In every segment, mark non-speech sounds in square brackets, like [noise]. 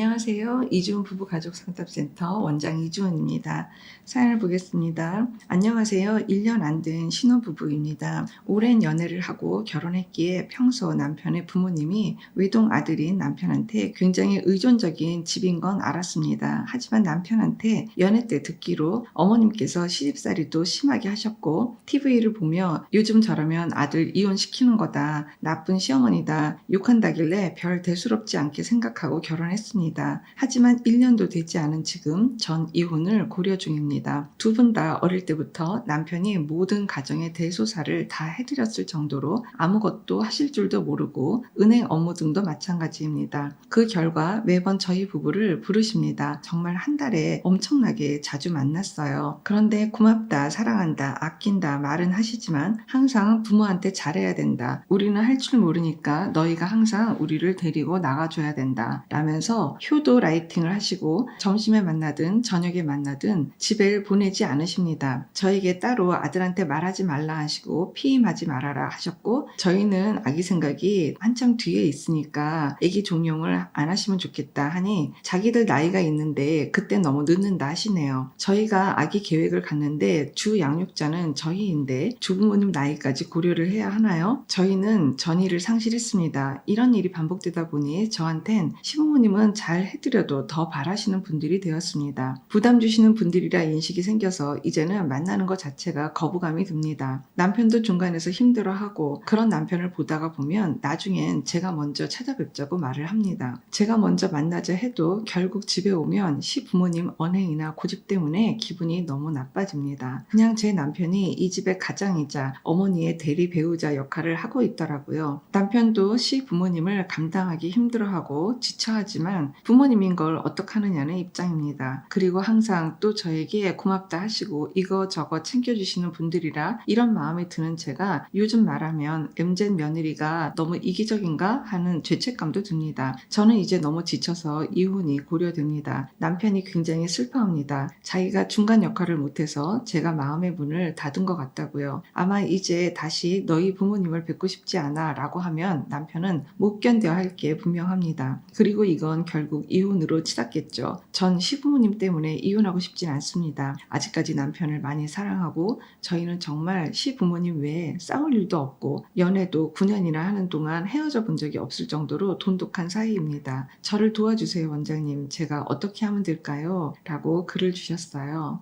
안녕하세요. 이주은 부부 가족 상담센터 원장 이주은입니다. 사연을 보겠습니다. 안녕하세요. 1년 안 된 신혼부부입니다. 오랜 연애를 하고 결혼했기에 평소 남편의 부모님이 외동 아들인 남편한테 굉장히 의존적인 집인 건 알았습니다. 하지만 남편한테 연애 때 듣기로 어머님께서 시집살이도 심하게 하셨고 TV를 보며 요즘 저러면 아들 이혼시키는 거다. 나쁜 시어머니다. 욕한다길래 별 대수롭지 않게 생각하고 결혼했습니다. 하지만 1년도 되지 않은 지금 전 이혼을 고려 중입니다. 두 분 다 어릴 때부터 남편이 모든 가정의 대소사를 다 해드렸을 정도로 아무것도 하실 줄도 모르고 은행 업무 등도 마찬가지입니다. 그 결과 매번 저희 부부를 부르십니다. 정말 한 달에 엄청나게 자주 만났어요. 그런데 고맙다, 사랑한다, 아낀다 말은 하시지만 항상 부모한테 잘해야 된다. 우리는 할 줄 모르니까 너희가 항상 우리를 데리고 나가줘야 된다. 라면서 효도 라이팅을 하시고 점심에 만나든 저녁에 만나든 집에 보내지 않으십니다. 저에게 따로 아들한테 말하지 말라 하시고 피임하지 말아라 하셨고 저희는 아기 생각이 한참 뒤에 있으니까 아기 종용을 안 하시면 좋겠다 하니 자기들 나이가 있는데 그때 너무 늦는다 하시네요. 저희가 아기 계획을 갔는데 주 양육자는 저희인데 주부모님 나이까지 고려를 해야 하나요? 저희는 전의를 상실했습니다. 이런 일이 반복되다 보니 저한텐 시부모님은 잘 해드려도 더 바라시는 분들이 되었습니다. 부담 주시는 분들이라 인식이 생겨서 이제는 만나는 것 자체가 거부감이 듭니다. 남편도 중간에서 힘들어하고 그런 남편을 보다가 보면 나중엔 제가 먼저 찾아뵙자고 말을 합니다. 제가 먼저 만나자 해도 결국 집에 오면 시부모님 언행이나 고집 때문에 기분이 너무 나빠집니다. 그냥 제 남편이 이 집의 가장이자 어머니의 대리 배우자 역할을 하고 있더라고요. 남편도 시부모님을 감당하기 힘들어하고 지쳐하지만 부모님인 걸 어떡하느냐는 입장입니다. 그리고 항상 또 저에게 고맙다 하시고 이거 저거 챙겨주시는 분들이라 이런 마음이 드는 제가 요즘 말하면 MZ 며느리가 너무 이기적인가 하는 죄책감도 듭니다. 저는 이제 너무 지쳐서 이혼이 고려됩니다. 남편이 굉장히 슬퍼합니다. 자기가 중간 역할을 못해서 제가 마음의 문을 닫은 것 같다고요. 아마 이제 다시 너희 부모님을 뵙고 싶지 않아 라고 하면 남편은 못 견뎌 할 게 분명합니다. 그리고 이건 결국 이혼으로 치닫겠죠. 전 시부모님 때문에 이혼하고 싶진 않습니다. 아직까지 남편을 많이 사랑하고 저희는 정말 시부모님 외에 싸울 일도 없고 연애도 9년이나 하는 동안 헤어져 본 적이 없을 정도로 돈독한 사이입니다. 저를 도와주세요, 원장님. 제가 어떻게 하면 될까요? 라고 글을 주셨어요.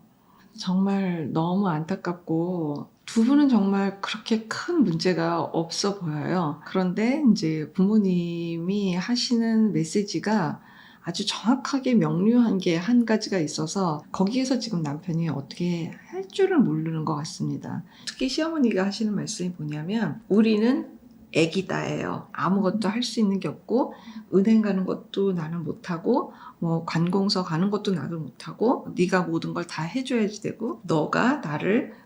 정말 너무 안타깝고 두 분은 정말 그렇게 큰 문제가 없어 보여요. 그런데 이제 부모님이 하시는 메시지가 아주 정확하게 명료한 게 한 가지가 있어서 거기에서 지금 남편이 어떻게 할 줄을 모르는 것 같습니다. 특히 시어머니가 하시는 말씀이 뭐냐면 우리는 애기다예요. 아무것도 할 수 있는 게 없고 은행 가는 것도 나는 못하고 뭐 관공서 가는 것도 나도 못하고 네가 모든 걸 다 해줘야지 되고 너가 나를 꼭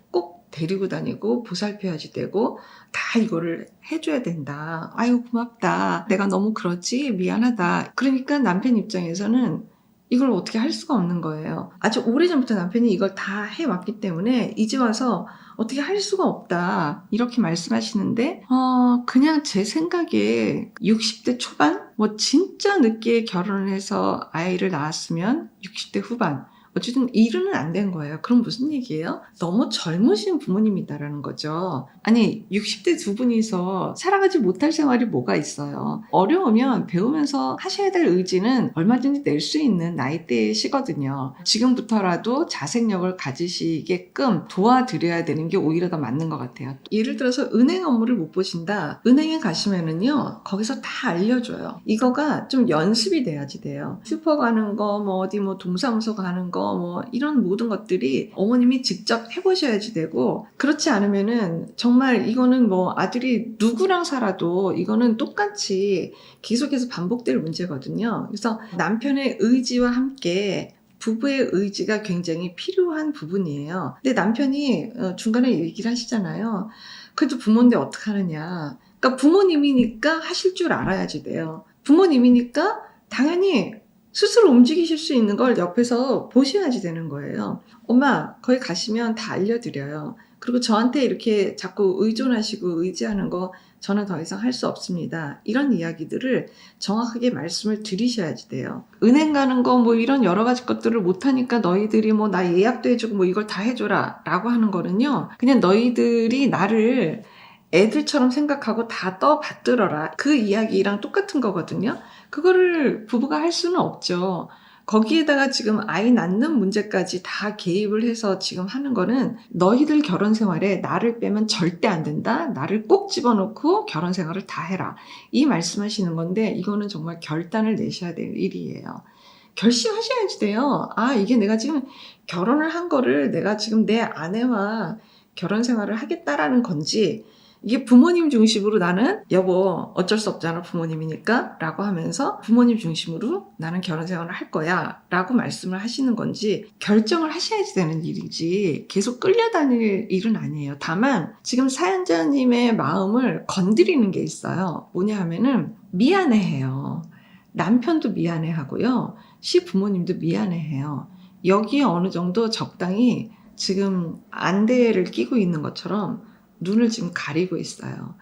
데리고 다니고 보살펴야지 되고 다 이거를 해줘야 된다. 아유 고맙다. 내가 너무 그렇지 미안하다. 그러니까 남편 입장에서는 이걸 어떻게 할 수가 없는 거예요. 아주 오래전부터 남편이 이걸 다 해왔기 때문에 이제 와서 어떻게 할 수가 없다. 이렇게 말씀하시는데, 어, 그냥 제 생각에 60대 초반? 뭐 진짜 늦게 결혼을 해서 아이를 낳았으면 60대 후반. 어쨌든 일은 안 된 거예요. 그럼 무슨 얘기예요? 너무 젊으신 부모님이다라는 거죠. 아니, 60대 두 분이서 살아가지 못할 생활이 뭐가 있어요. 어려우면 배우면서 하셔야 될 의지는 얼마든지 낼 수 있는 나이대시거든요. 지금부터라도 자생력을 가지시게끔 도와드려야 되는 게 오히려 더 맞는 것 같아요. 예를 들어서 은행 업무를 못 보신다. 은행에 가시면은요, 거기서 다 알려줘요. 이거가 좀 연습이 돼야지 돼요. 슈퍼 가는 거, 뭐 어디 뭐 동사무소 가는 거, 뭐 이런 모든 것들이 어머님이 직접 해보셔야지 되고 그렇지 않으면은 정말 이거는 뭐 아들이 누구랑 살아도 이거는 똑같이 계속해서 반복될 문제거든요. 그래서 남편의 의지와 함께 부부의 의지가 굉장히 필요한 부분이에요. 근데 남편이 어, 중간에 얘기를 하시잖아요. 그래도 부모인데 어떡하느냐. 그러니까 부모님이니까 하실 줄 알아야지 돼요. 부모님이니까 당연히 스스로 움직이실 수 있는 걸 옆에서 보셔야지 되는 거예요. 엄마, 거기 가시면 다 알려드려요. 그리고 저한테 이렇게 자꾸 의존하시고 의지하는 거 저는 더 이상 할 수 없습니다. 이런 이야기들을 정확하게 말씀을 드리셔야지 돼요. 은행 가는 거 뭐 이런 여러 가지 것들을 못하니까 너희들이 뭐 나 예약도 해주고 뭐 이걸 다 해줘라 라고 하는 거는요. 그냥 너희들이 나를 애들처럼 생각하고 다 떠받들어라. 그 이야기랑 똑같은 거거든요. 그거를 부부가 할 수는 없죠. 거기에다가 지금 아이 낳는 문제까지 다 개입을 해서 지금 하는 거는 너희들 결혼 생활에 나를 빼면 절대 안 된다. 나를 꼭 집어넣고 결혼 생활을 다 해라. 이 말씀하시는 건데 이거는 정말 결단을 내셔야 될 일이에요. 결심하셔야지 돼요. 아, 이게 내가 지금 결혼을 한 거를 내가 지금 내 아내와 결혼 생활을 하겠다라는 건지 이게 부모님 중심으로 나는 여보 어쩔 수 없잖아 부모님이니까 라고 하면서 부모님 중심으로 나는 결혼 생활을 할 거야 라고 말씀을 하시는 건지 결정을 하셔야지 되는 일이지 계속 끌려다닐 일은 아니에요. 다만 지금 사연자님의 마음을 건드리는 게 있어요. 뭐냐 하면은 미안해해요. 남편도 미안해하고요. 시 부모님도 미안해해요. 여기에 어느 정도 적당히 지금 안대를 끼고 있는 것처럼 눈을 지금 가리고 있어요.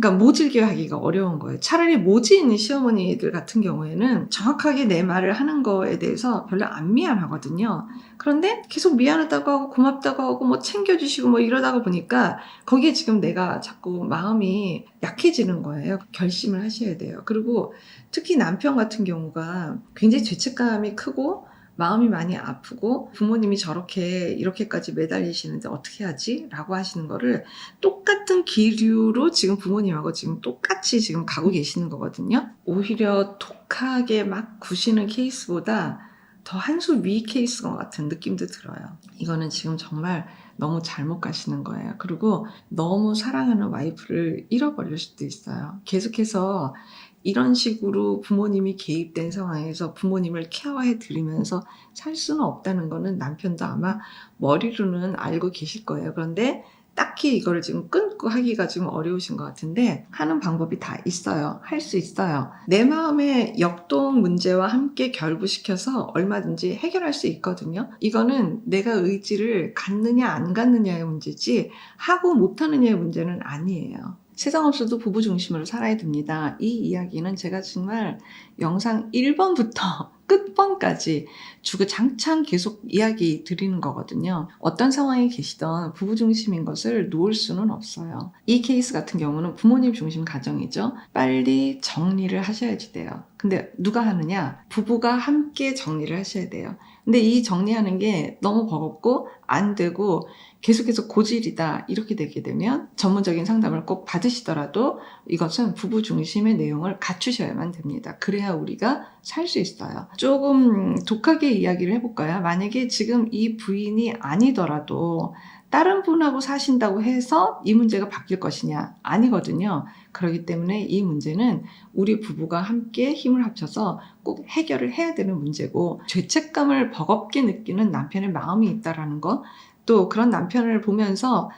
그러니까 모질게 하기가 어려운 거예요. 차라리 있는 시어머니들 같은 경우에는 정확하게 내 말을 하는 거에 대해서 별로 안 미안하거든요. 그런데 계속 미안하다고 하고 고맙다고 하고 뭐 챙겨주시고 뭐 이러다가 보니까 거기에 지금 내가 자꾸 마음이 약해지는 거예요. 결심을 하셔야 돼요. 그리고 특히 남편 같은 경우가 굉장히 죄책감이 크고 마음이 많이 아프고 부모님이 저렇게 이렇게까지 매달리시는데 어떻게 하지? 라고 하시는 거를 똑같은 기류로 지금 부모님하고 지금 똑같이 지금 가고 계시는 거거든요. 오히려 독하게 막 구시는 케이스보다 더 한 수 위 케이스 것 같은 느낌도 들어요. 이거는 지금 정말 너무 잘못 가시는 거예요. 그리고 너무 사랑하는 와이프를 잃어버릴 수도 있어요. 계속해서 이런 식으로 부모님이 개입된 상황에서 부모님을 케어해 드리면서 살 수는 없다는 거는 남편도 아마 머리로는 알고 계실 거예요. 그런데 딱히 이거를 지금 끊고 하기가 지금 어려우신 것 같은데 하는 방법이 다 있어요. 할 수 있어요. 내 마음의 역동 문제와 함께 결부시켜서 얼마든지 해결할 수 있거든요. 이거는 내가 의지를 갖느냐 안 갖느냐의 문제지 하고 못하느냐의 문제는 아니에요. 세상 없어도 부부 중심으로 살아야 됩니다. 이 이야기는 제가 정말 영상 1번부터 [laughs] 끝번까지 주구장창 계속 이야기 드리는 거거든요. 어떤 상황에 계시던 부부 중심인 것을 놓을 수는 없어요. 이 케이스 같은 경우는 부모님 중심 가정이죠. 빨리 정리를 하셔야지 돼요. 근데 누가 하느냐? 부부가 함께 정리를 하셔야 돼요. 근데 이 정리하는 게 너무 버겁고 안 되고 계속해서 고질이다 이렇게 되게 되면 전문적인 상담을 꼭 받으시더라도 이것은 부부 중심의 내용을 갖추셔야만 됩니다. 그래야 우리가 살 수 있어요. 조금 독하게 이야기를 해볼까요? 만약에 지금 이 부인이 아니더라도 다른 분하고 사신다고 해서 이 문제가 바뀔 것이냐? 아니거든요. 그렇기 때문에 이 문제는 우리 부부가 함께 힘을 합쳐서 꼭 해결을 해야 되는 문제고 죄책감을 버겁게 느끼는 남편의 마음이 있다라는 거, 또 그런 남편을 보면서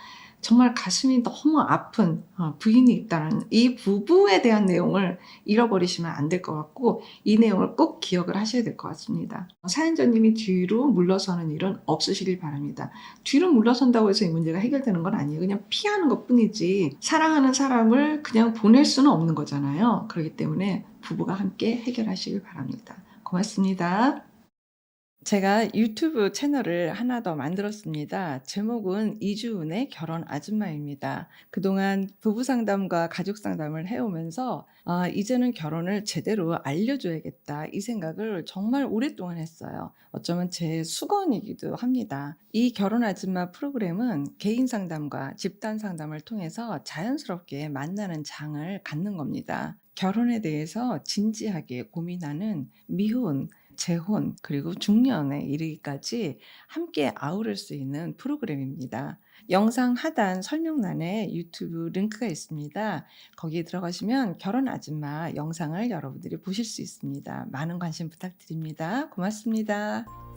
정말 가슴이 너무 아픈 어, 부인이 있다는 이 부부에 대한 내용을 잃어버리시면 안 될 것 같고 이 내용을 꼭 기억을 하셔야 될 것 같습니다. 사연자님이 뒤로 물러서는 일은 없으시길 바랍니다. 뒤로 물러선다고 해서 이 문제가 해결되는 건 아니에요. 그냥 피하는 것 뿐이지 사랑하는 사람을 그냥 보낼 수는 없는 거잖아요. 그렇기 때문에 부부가 함께 해결하시길 바랍니다. 고맙습니다. 제가 유튜브 채널을 하나 더 만들었습니다. 제목은 이주은의 결혼 아줌마입니다. 그동안 부부 상담과 가족 상담을 해오면서 아, 이제는 결혼을 제대로 알려줘야겠다 이 생각을 정말 오랫동안 했어요. 어쩌면 제 수건이기도 합니다. 이 결혼 아줌마 프로그램은 개인 상담과 집단 상담을 통해서 자연스럽게 만나는 장을 갖는 겁니다. 결혼에 대해서 진지하게 고민하는 미혼, 재혼 그리고 중년에 이르기까지 함께 아우를 수 있는 프로그램입니다. 영상 하단 설명란에 유튜브 링크가 있습니다. 거기에 들어가시면 결혼 아줌마 영상을 여러분들이 보실 수 있습니다. 많은 관심 부탁드립니다. 고맙습니다.